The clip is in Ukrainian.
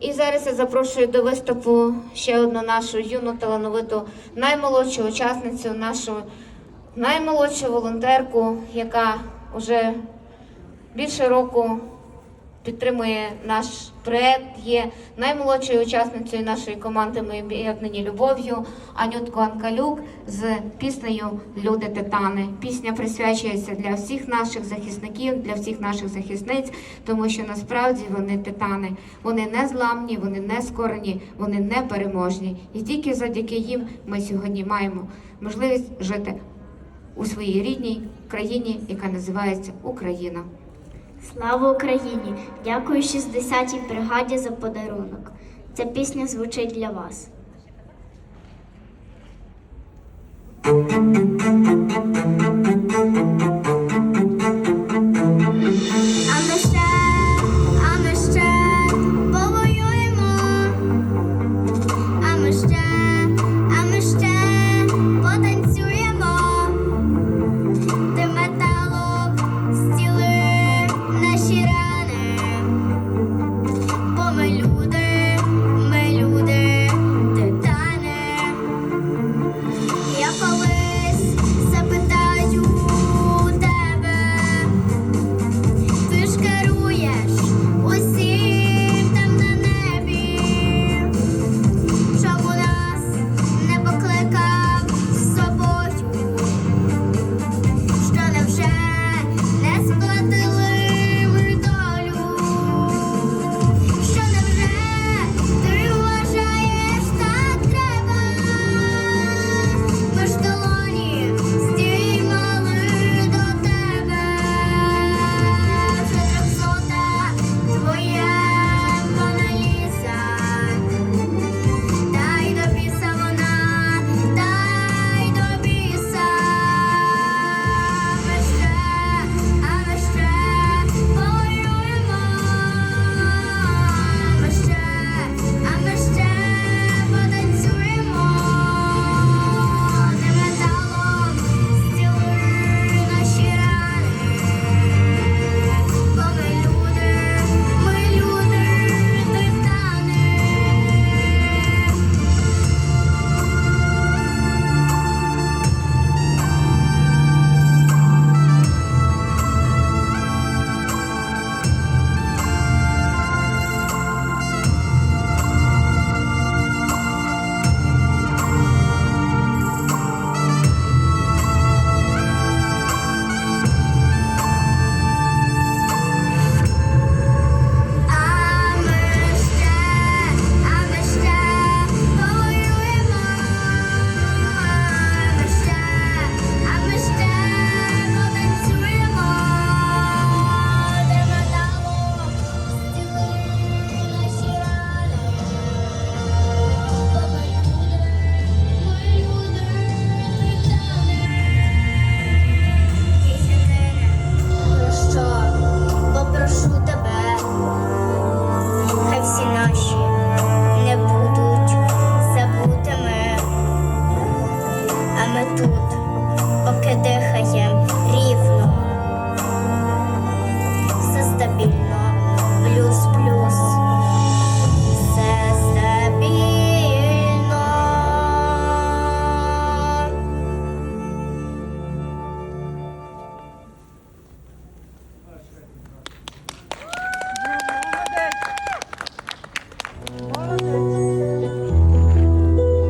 І зараз я запрошую до виступу ще одну нашу юну талановиту наймолодшу учасницю, нашу наймолодшу волонтерку, яка вже більше року підтримує наш проект, є наймолодшою учасницею нашої команди Ми об'єднані любов'ю Анютко Анкалюк з піснею Люди Титани. Пісня присвячується для всіх наших захисників, для всіх наших захисниць, тому що насправді вони титани. Вони не зламні, вони не скорені, вони не переможні. І тільки завдяки їм ми сьогодні маємо можливість жити у своїй рідній країні, яка називається Україна. Слава Україні! Дякую 60-й бригаді за подарунок. Ця пісня звучить для вас. Thank